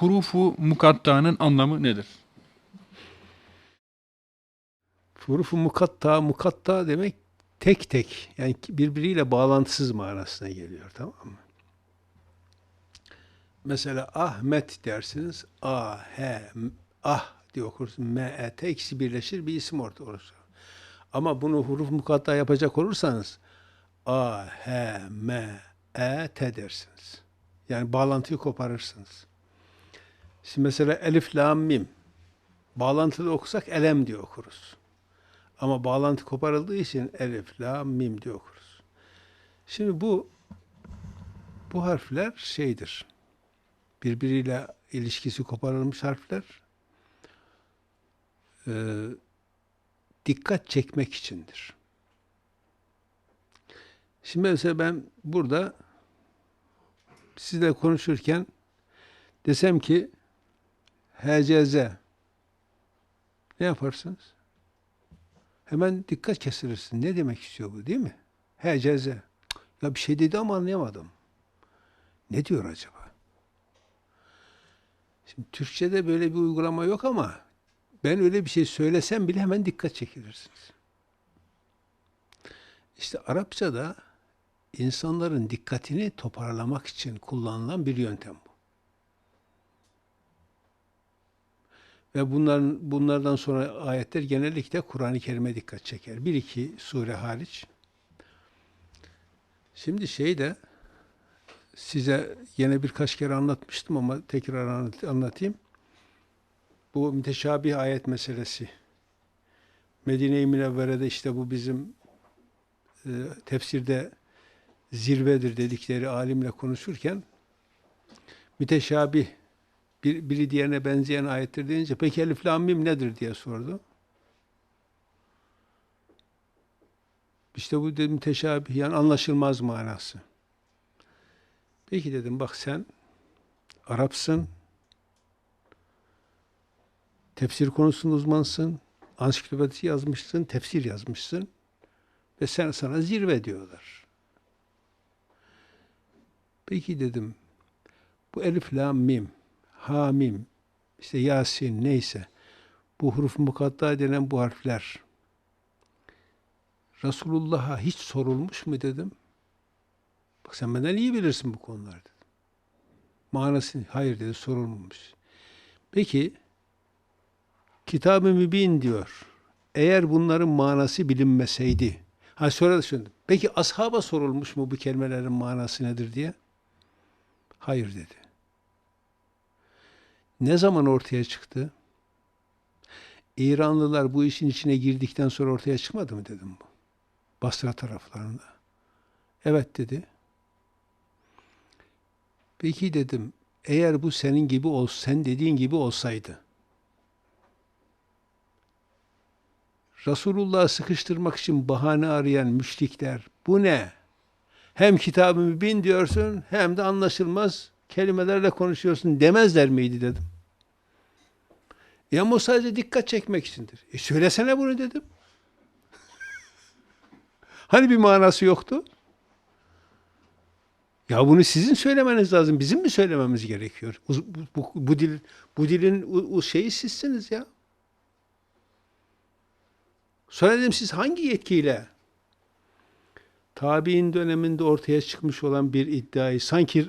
hurufu mukatta'nın anlamı nedir? Hurufu mukatta, mukatta demek tek tek yani birbiriyle bağlantısız manasına geliyor tamam mı? Mesela Ahmet dersiniz. A, H, Ah diye okursunuz. M, E, T ikisi birleşir bir isim ortaya olur. Ama bunu huruf mukatta yapacak olursanız A, H, M, E, T dersiniz. Yani bağlantıyı koparırsınız. Şimdi mesela elif, lam, mim. Bağlantılı okusak elem diye okuruz. Ama bağlantı koparıldığı için elif, la, mim diye okuruz. Şimdi bu bu harfler şeydir. Birbiriyle ilişkisi koparılmış harfler. Ee, dikkat çekmek içindir. Şimdi mesela ben burada sizle konuşurken desem ki HCZ ne yaparsınız? Hemen dikkat kesirirsin. Ne demek istiyor bu değil mi? HCZ. Ya bir şey dedi ama anlayamadım. Ne diyor acaba? Şimdi Türkçe'de böyle bir uygulama yok ama ben öyle bir şey söylesem bile hemen dikkat çekilirsiniz. İşte Arapçada insanların dikkatini toparlamak için kullanılan bir yöntem bu. Ve bunların bunlardan sonra ayetler genellikle Kur'an-ı Kerim'e dikkat çeker. Bir iki sure hariç. Şimdi şey de size yine birkaç kere anlatmıştım ama tekrar anlat- anlatayım. Bu müteşabih ayet meselesi. Medine-i Münevvere'de işte bu bizim e, tefsirde zirvedir dedikleri alimle konuşurken müteşabih bir, biri diğerine benzeyen ayettir deyince peki elif lam mim nedir diye sordu. İşte bu dedim teşabih yani anlaşılmaz manası. Peki dedim bak sen Arapsın, tefsir konusunda uzmansın, ansiklopedi yazmışsın, tefsir yazmışsın ve sen sana zirve diyorlar. Peki dedim bu elif lam mim Hamim, işte Yasin neyse bu huruf mukatta denen bu harfler Resulullah'a hiç sorulmuş mu dedim. Bak sen benden iyi bilirsin bu konuları dedim. Manası hayır dedi sorulmamış. Peki Kitab-ı Mübin diyor. Eğer bunların manası bilinmeseydi. Ha sonra da düşündüm. Peki ashaba sorulmuş mu bu kelimelerin manası nedir diye? Hayır dedi. Ne zaman ortaya çıktı? İranlılar bu işin içine girdikten sonra ortaya çıkmadı mı dedim bu. Basra taraflarında. Evet dedi. Peki dedim, eğer bu senin gibi ol, sen dediğin gibi olsaydı, Resulullah'ı sıkıştırmak için bahane arayan müşrikler, bu ne? Hem kitab-ı mübin diyorsun, hem de anlaşılmaz kelimelerle konuşuyorsun demezler miydi dedim. Ya o sadece dikkat çekmek içindir. E söylesene bunu dedim. hani bir manası yoktu? Ya bunu sizin söylemeniz lazım. Bizim mi söylememiz gerekiyor? Bu, bu, bu, dil, bu dilin o, şeyi sizsiniz ya. Sonra dedim siz hangi yetkiyle tabi'in döneminde ortaya çıkmış olan bir iddiayı sanki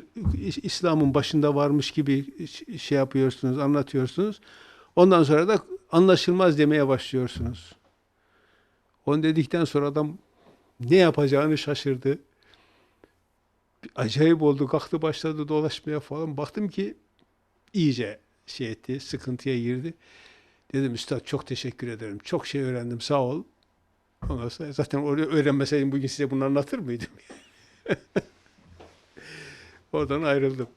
İslam'ın başında varmış gibi şey yapıyorsunuz, anlatıyorsunuz. Ondan sonra da anlaşılmaz demeye başlıyorsunuz. Onu dedikten sonra adam ne yapacağını şaşırdı. Acayip oldu. Kalktı başladı dolaşmaya falan. Baktım ki iyice şey etti, sıkıntıya girdi. Dedim üstad çok teşekkür ederim. Çok şey öğrendim sağ ol. Ondan sonra zaten öğrenmeseydim bugün size bunu anlatır mıydım? Oradan ayrıldım.